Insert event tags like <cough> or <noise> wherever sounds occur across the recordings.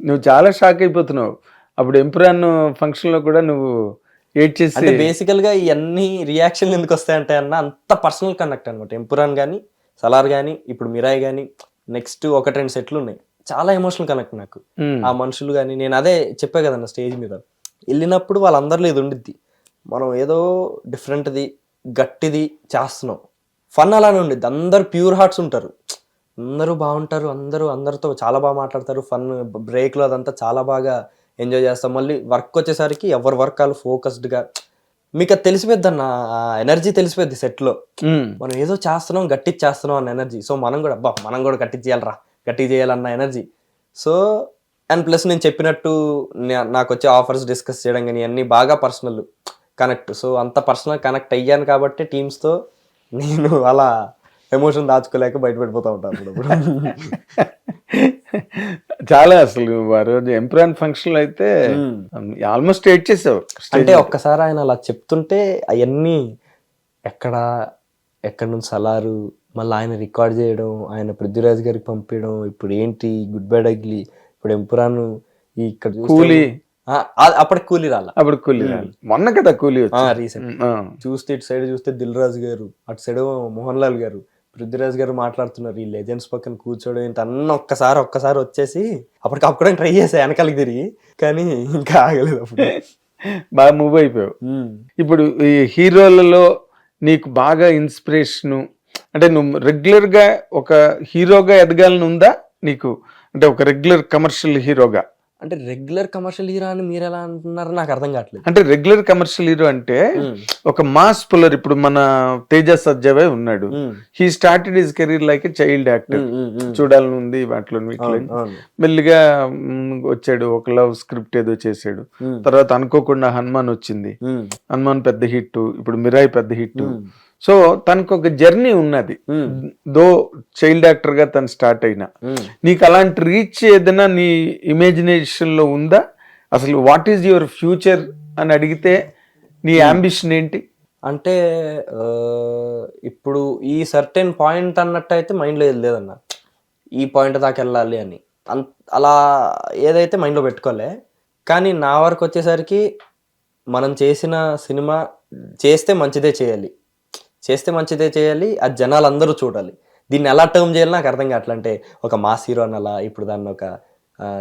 నువ్వు చాలా షాక్ అయిపోతున్నావు. అప్పుడు ఎంపురాన్ ఫంక్షన్లో కూడా నువ్వు ఏడ్ చేసి అంటే బేసికల్గా ఇవన్నీ రియాక్షన్లు ఎందుకు వస్తాయంటే అన్న అంత పర్సనల్ కనెక్ట్ అనమాట ఎంపురాన్ కానీ సలార్ కానీ ఇప్పుడు మిరాయ్ కానీ నెక్స్ట్ ఒకటి రెండు సెట్లు ఉన్నాయి. చాలా ఎమోషనల్ కనెక్ట్ నాకు. ఉమ్, ఆ మనుషులు కానీ నేను అదే చెప్పా కదన్న స్టేజ్ మీద. వెళ్ళినప్పుడు వాళ్ళందరిలో ఇది ఉండిద్ది. మనం ఏదో డిఫరెంట్ది గట్టిది చేస్తున్నాం. ఫన్ అలానే ఉండిద్ది. అందరు ప్యూర్ హార్ట్స్ ఉంటారు. అందరూ బాగుంటారు అందరూ అందరితో చాలా బాగా మాట్లాడతారు ఫన్ బ్రేక్లో అదంతా చాలా బాగా ఎంజాయ్ చేస్తాం. మళ్ళీ వర్క్ వచ్చేసరికి ఎవరి వర్క్ వాళ్ళు ఫోకస్డ్గా మీకు అది తెలిసిపోద్ది అన్న ఎనర్జీ తెలిసిపోద్ది సెట్లో. మనం ఏదో చేస్తున్నాం గట్టి చేస్తున్నాం అన్న ఎనర్జీ. సో మనం కూడా అబ్బా మనం కూడా గట్టి చేయాలరా గట్టి చేయాలన్న ఎనర్జీ. సో అండ్ ప్లస్ నేను చెప్పినట్టు నాకు వచ్చే ఆఫర్స్ డిస్కస్ చేయడం కానీ అన్నీ బాగా పర్సనల్ కనెక్ట్. సో అంత పర్సనల్ కనెక్ట్ అయ్యాను కాబట్టి టీమ్స్తో నేను అలా ఎమోషన్ దాచుకోలేక బయట పెట్టిపోతూ అప్పుడప్పుడు చాలా అసలు రోజు ఎంపురాన్ ఫంక్షన్ అయితే ఆల్మోస్ట్ ఏడ్ చేసావు అంటే ఒక్కసారి ఆయన అలా చెప్తుంటే అవన్నీ ఎక్కడ ఎక్కడి నుంచి సలారు మళ్ళీ ఆయన రికార్డ్ చేయడం ఆయన పృథ్వీరాజ్ గారికి పంపించడం ఇప్పుడు ఏంటి గుడ్ బై డగ్లీ ఇప్పుడు ఎంపురాను ఇక్కడ కూలీ. అప్పటికి కూలీ రాల. అప్పుడు కూలీ రాలి. మొన్న కదా కూలీ రీసెంట్ చూస్తే ఇటు సైడ్ చూస్తే దిల్ రాజు గారు అటు సైడ్ మోహన్ లాల్ గారు. పృథ్వీరాజ్ గారు మాట్లాడుతున్నారు ఈ లెజెండ్స్ పక్కన కూర్చోవడం ఏంటి అన్న ఒక్కసారి ఒక్కసారి వచ్చేసి అప్పటికి అప్పుడు ట్రై చేసా వెనకాలకి తిరిగి కానీ ఇంకా ఆగలేదు అప్పుడు. <laughs> బాగా మూవ్ అయిపోయావు. ఇప్పుడు ఈ హీరోలలో నీకు బాగా ఇన్స్పిరేషను అంటే నువ్వు రెగ్యులర్గా ఒక హీరోగా ఎదగాలని ఉందా నీకు? అంటే ఒక రెగ్యులర్ కమర్షియల్ హీరోగా? అంటే రెగ్యులర్ కమర్షియల్ హీరో అని మీరు ఎలా అంటున్నారో? నాకు అర్థం కావట్లేదు. అంటే రెగ్యులర్ కమర్షియల్ హీరో అంటే ఒక మాస్ పుల్లర్ ఇప్పుడు మన తేజ సజ్జవే ఉన్నాడు. He started his career like a child actor చూడాలని ఉంది వాటిలో మెల్లిగా వచ్చాడు ఒక లవ్ స్క్రిప్ట్ ఏదో చేశాడు. తర్వాత అనుకోకుండా హనుమాన్ వచ్చింది. హనుమాన్ పెద్ద హిట్ ఇప్పుడు మిరాయి పెద్ద హిట్ సో తనకు ఒక జర్నీ ఉన్నది. దో చైల్డ్ యాక్టర్గా తను స్టార్ట్ అయినా. నీకు అలాంటి రీచ్ ఏదైనా నీ ఇమాజినేషన్లో ఉందా? అసలు వాట్ ఈజ్ యువర్ ఫ్యూచర్ అని అడిగితే నీ అంబిషన్ ఏంటి? అంటే ఇప్పుడు ఈ సర్టెన్ పాయింట్ అన్నట్టు అయితే మైండ్లో ఏది లేదన్న. ఈ పాయింట్ దాకా వెళ్ళాలి అని. అన్- అలా ఏదైతే మైండ్లో పెట్టుకోలే కానీ నా వరకు వచ్చేసరికి మనం చేసిన సినిమా చేస్తే మంచిదే చేయాలి. చేస్తే మంచిదే చేయాలి అది జనాలు అందరూ చూడాలి. దీన్ని ఎలా టర్మ్ చేయాలి నాకు అర్థం కావట్లే. అంటే ఒక మాస్ హీరో అనాలా ఇప్పుడు దాన్ని ఒక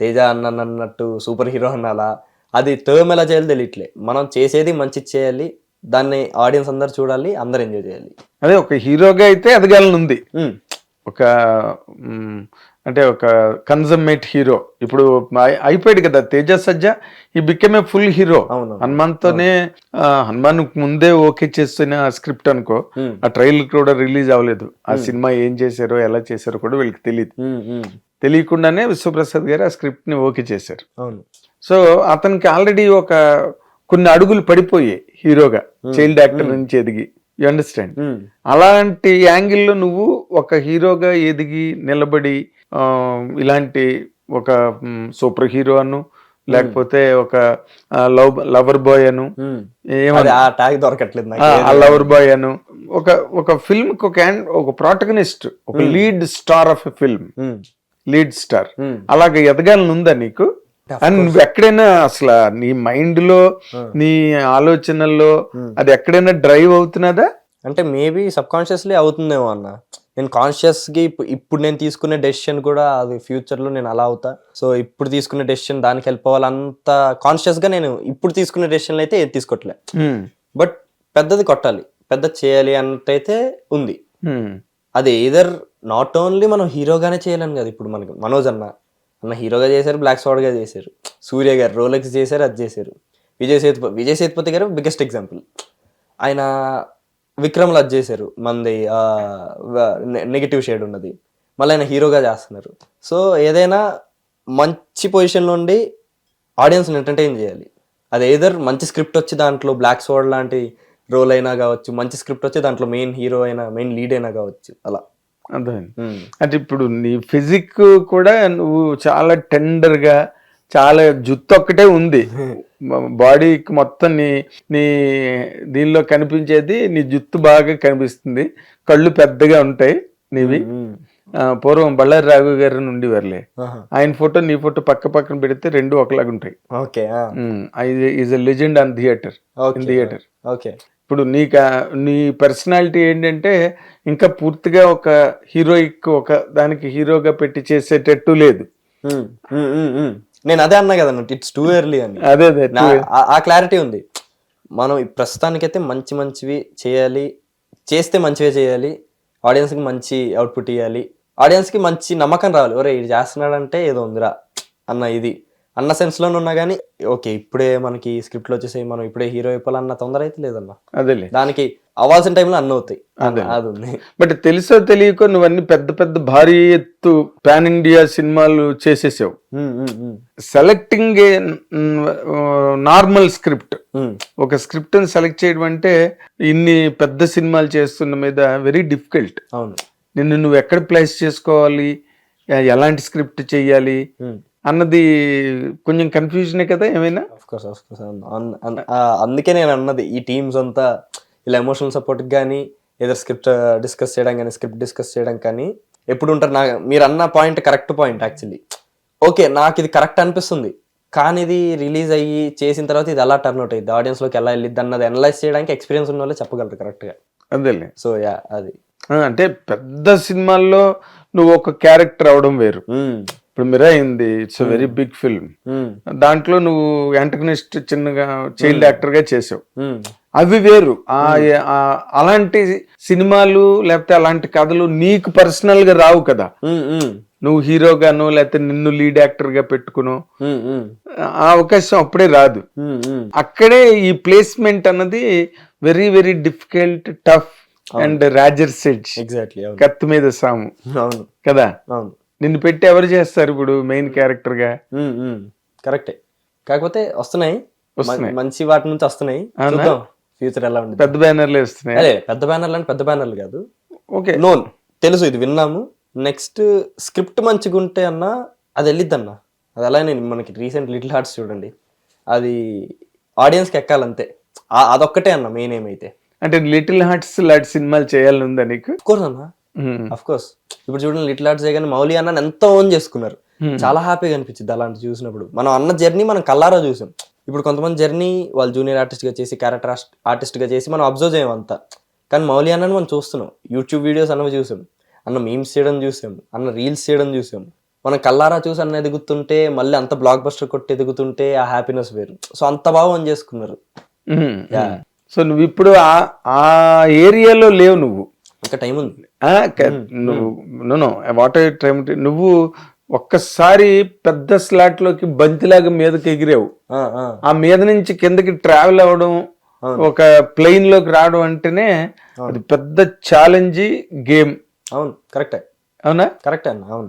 తేజ అన్న అన్నట్టు సూపర్ హీరో అనాలా అది టర్మ్ ఎలా చేయాలి తెలియట్లే. మనం చేసేది మంచి చేయాలి దాన్ని ఆడియన్స్ అందరు చూడాలి అందరు ఎంజాయ్ చేయాలి. అదే ఒక హీరోగా అయితే ఎదగాలని ఉంది. ఒక అంటే ఒక కన్జమ్మేట్ హీరో. ఇప్పుడు అయి- అయిపోయాడు కదా తేజ సజ్జ ఈ బికెమ్ ఏ ఫుల్ హీరో అవును. హనుమాన్ తోనే ఆ, హనుమాన్ ముందే ఓకే చేస్తున్న స్క్రిప్ట్ అనుకో ఆ ట్రైలర్ కూడా రిలీజ్ అవ్వలేదు. ఆ సినిమా ఏం చేశారో ఎలా చేశారో కూడా వీళ్ళకి తెలియదు తెలియకుండానే విశ్వప్రసాద్ గారు ఆ స్క్రిప్ట్ని ఓకే చేశారు. సో అతనికి ఆల్రెడీ ఒక కొన్ని అడుగులు పడిపోయాయి హీరోగా చైల్డ్ యాక్టర్ నుంచి ఎదిగి. యు అండర్స్టాండ్ ఉమ్, అలాంటి యాంగిల్లో నువ్వు ఒక హీరోగా ఎదిగి నిలబడి ఇలాంటి ఒక సూపర్ హీరో అను లేకపోతే ఒక లవ్ లవర్ బాయ్ అను ట్యాగ్ దొరకట్లేదు ఆ లవర్ బాయ్ అను ఒక ఒక ఫిల్మ్ ఒక ఒక ప్రాటగనిస్ట్ ఒక lead star of a film. Lead star. అలాగ ఎదగాలని ఉందా నీకు? అండ్ నువ్వు ఎక్కడైనా అసలు నీ మైండ్లో నీ ఆలోచనల్లో అది ఎక్కడైనా డ్రైవ్ అవుతున్నదా? అంటే మేబీ సబ్ కాన్షియస్లీ అవుతుందేమో అన్న. నేను కాన్షియస్గా ఇప్పు- ఇప్పుడు నేను తీసుకునే డెసిషన్ కూడా అది ఫ్యూచర్లో నేను అలా అవుతా. సో ఇప్పుడు తీసుకునే డెసిషన్ దానికి హెల్ప్ అవ్వాలంత కాన్షియస్గా నేను ఇప్పుడు తీసుకునే డెసిషన్ అయితే ఏది తీసుకోవట్లే హ్మ్. బట్ పెద్దది కొట్టాలి. పెద్ద చేయాలి అన్నట్టయితే ఉంది. అది ఏదర్ నాట్ ఓన్లీ మనం హీరోగానే చేయాలని కదా. ఇప్పుడు మనకి మనోజ్ అన్న అన్న హీరోగా చేశారు బ్లాక్గా చేశారు. సూర్య గారు రోలెక్స్ చేశారు అది చేశారు. విజయ్ సేతుపతి విజయ్ సేతుపతి గారు బిగ్గెస్ట్ ఎగ్జాంపుల్ ఆయన విక్రమ్లు అది చేశారు మంది నెగిటివ్ షేడ్ ఉన్నది. మళ్ళీ ఆయన హీరోగా చేస్తున్నారు. సో ఏదైనా మంచి పొజిషన్లో ఉండి ఆడియన్స్ని ఎంటర్టైన్ చేయాలి. అది ఏదర్ మంచి స్క్రిప్ట్ వచ్చి దాంట్లో బ్లాక్ సోడ్ లాంటి రోల్ అయినా కావచ్చు మంచి స్క్రిప్ట్ వచ్చి దాంట్లో మెయిన్ హీరో అయినా మెయిన్ లీడ్ అయినా కావచ్చు అలా. అర్థమైంది. అంటే ఇప్పుడు నీ ఫిజిక్ కూడా నువ్వు చాలా టెండర్గా చాలా జుత్తు ఒక్కటే ఉంది. <laughs> బాడీకి మొత్తం నీ నీ దీనిలో కనిపించేది నీ జుత్తు బాగా కనిపిస్తుంది. కళ్ళు పెద్దగా ఉంటాయి నీవి. పూర్వం బళ్ళారి రాఘు గారు నుండి వర్లే. ఆహా. ఆయన ఫోటో నీ ఫోటో పక్క పక్కన పెడితే రెండు ఒకలాగా ఉంటాయి. Okay. Is a legend on theatre. In theatre. Okay. ఇప్పుడు నీకు నీ పర్సనాలిటీ ఏంటంటే ఇంకా పూర్తిగా ఒక హీరోయిక్ ఒక దానికి హీరోగా పెట్టి చేసేటట్టు లేదు. నేను అదే అన్నా కదా ఇట్స్ టూ ఎర్లీ అని. అదే అదే ఆ- క్లారిటీ ఉంది. మనం ప్రస్తుతానికైతే మంచి మంచివి చేయాలి చేస్తే మంచివే చేయాలి ఆడియన్స్కి మంచి అవుట్పుట్ ఇవ్వాలి ఆడియన్స్కి మంచి నమ్మకం రావాలి. ఒరే ఇది చేస్తున్నాడంటే ఏదో ఉందిరా అన్న ఇది. అన్న సెన్స్లోనే ఉన్నా కానీ ఓకే ఇప్పుడే మనకి స్క్రిప్ట్లో వచ్చేసి మనం ఇప్పుడే హీరో అయిపోవాలన్న తొందర అయితే లేదన్న. అదేలే. దానికి అవ్వాల్సిన టైంలో అన్న అవుతాయి. అది ఉంది. బట్ తెలుసో తెలియకో నువ్వన్నీ పెద్ద పెద్ద భారీ ఎత్తు పాన్ ఇండియా సినిమాలు చేసేసావు. సెలెక్టింగ్ ఏ నార్మల్ స్క్రిప్ట్ ఒక స్క్రిప్ట్ సెలెక్ట్ చేయడం అంటే ఇన్ని పెద్ద సినిమాలు చేస్తున్న మీద వెరీ డిఫికల్ట్ అవును. నిన్ను నువ్వు ఎక్కడ ప్లేస్ చేసుకోవాలి? ఎలాంటి స్క్రిప్ట్ చెయ్యాలి ఉమ్. అన్నది కొంచెం కన్ఫ్యూజనే కదా ఏమైనా? అందుకే నేను అన్నది ఈ టీమ్స్ అంతా ఇలా ఎమోషనల్ సపోర్ట్ కానీ ఏదో స్క్రిప్ట్ డిస్కస్ చేయడం కానీ స్క్రిప్ట్ డిస్కస్ చేయడం కానీ ఎప్పుడు ఉంటారు నా మీరు అన్న point correct point actually okay నాకు ఇది కరెక్ట్ అనిపిస్తుంది. కానీ ఇది రిలీజ్ అయ్యి చేసిన తర్వాత ఇది ఎలా టర్న్ అవుట్ అయ్యింది ఆడియన్స్లోకి ఎలా వెళ్ళిద్ది అన్నది అనలైజ్ చేయడానికి ఎక్స్పీరియన్స్ ఉన్న వాళ్ళే చెప్పగలరు కరెక్ట్గా అదేలే సో యా అది. అంటే పెద్ద సినిమాల్లో నువ్వు ఒక క్యారెక్టర్ అవడం వేరు. మ్మ్. ఇప్పుడు మిరా అయింది ఇట్స్ వెరీ బిగ్ ఫిల్మ్. దాంట్లో నువ్వు యాంటగనిస్ట్ చిన్నగా చైల్డ్ యాక్టర్గా చేసావు. మ్మ్. అవి వేరు. ఆ ఆ అలాంటి సినిమాలు లేకపోతే అలాంటి కథలు నీకు పర్సనల్గా రావు కదా. నువ్వు హీరోగానో లేకపోతే నిన్ను లీడ్ యాక్టర్గా పెట్టుకునో. ఆ అవకాశం అప్పుడే రాదు. అక్కడే ఈ ప్లేస్మెంట్ అన్నది very very difficult tough and Roger sedge exactly కత్తి మీద సాము. అవును. కదా? అవును. నిన్ను పెట్టి ఎవరు చేస్తారు ఇప్పుడు మెయిన్ క్యారెక్టర్గా. కరెక్టే కాకపోతే వస్తున్నాయి. మంచి వాటి నుంచి వస్తున్నాయి. ఫ్యూచర్ ఎలా ఉంటుంది పెద్ద బ్యానర్లే వస్తున్నాయి? అదే పెద్ద బ్యానర్లు అంటే పెద్ద బ్యానర్లు కాదు. ఓకే. నోన్ తెలుసు ఇది విన్నాము. నెక్స్ట్ స్క్రిప్ట్ మంచిగా ఉంటే అన్న అది వెళ్ళిద్ది అన్న అది అలానే మనకి రీసెంట్ లిటిల్ హార్ట్స్ చూడండి. అది ఆడియన్స్కి ఎక్కాలంతే. అదొక్కటే అన్న మెయిన్ ఏమైతే. అంటే లిటిల్ హార్ట్స్ లాంటి సినిమాలు చేయాలని ఉందా నీకు? కోర్స్ అన్న ఉమ్. అఫ్ కోర్స్ ఇప్పుడు చూడండి లిటిల్ ఆర్ట్స్ చేయగానే మౌలి అన్న ఎంతో ఓన్ చేసుకున్నారు. చాలా హ్యాపీగా అనిపించింది అలాంటి చూసినప్పుడు. మనం అన్న జర్నీ మనం కల్లారా చూసాం. ఇప్పుడు కొంతమంది జర్నీ వాళ్ళు జూనియర్ ఆర్టిస్ట్గా చేసి క్యారెక్టర్ ఆర్టిస్ట్గా చేసి మనం అబ్జర్వ్ చేయం అంతా. కానీ మౌలి అన్నని మనం చూస్తున్నాం. యూట్యూబ్ వీడియోస్ అన్నవి చూసాం. అన్న మీమ్స్ చేయడం చూసాం. అన్న రీల్స్ చేయడం చూసాం. మనం కల్లారా చూసి అన్న ఎదుగుతుంటే మళ్ళీ అంత బ్లాక్ బస్టర్ కొట్టి ఎదుగుతుంటే ఆ హ్యాపీనెస్ వేరు. సో అంత బాగా ఓన్ చేసుకున్నారు. సో నువ్వు ఇప్పుడు ఆ ఏరియాలో లేవు నువ్వు. ఇంకా టైం ఉంది. నువ్వు నో వాట్ టైం నువ్వు ఒక్కసారి పెద్ద స్లాట్లోకి బంతిలాగా మీదకి ఎగిరావు. ఆ, ఆ. ఆ మీద నుంచి కిందకి ట్రావెల్ అవ్వడం ఒక ప్లెయిన్లోకి రావడం అంటేనే అది పెద్ద ఛాలెంజ్ గేమ్. అవును కరెక్టే. అవునా? కరెక్టే అన్న అవును.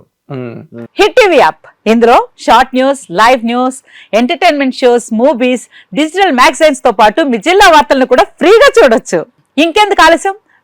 Hit TV app. ఇందులో short news live news entertainment shows movies digital మ్యాగజైన్స్తో పాటు మీ జిల్లా వార్తలను కూడా ఫ్రీగా చూడొచ్చు. ఇంకెందుకు ఆలస్యం?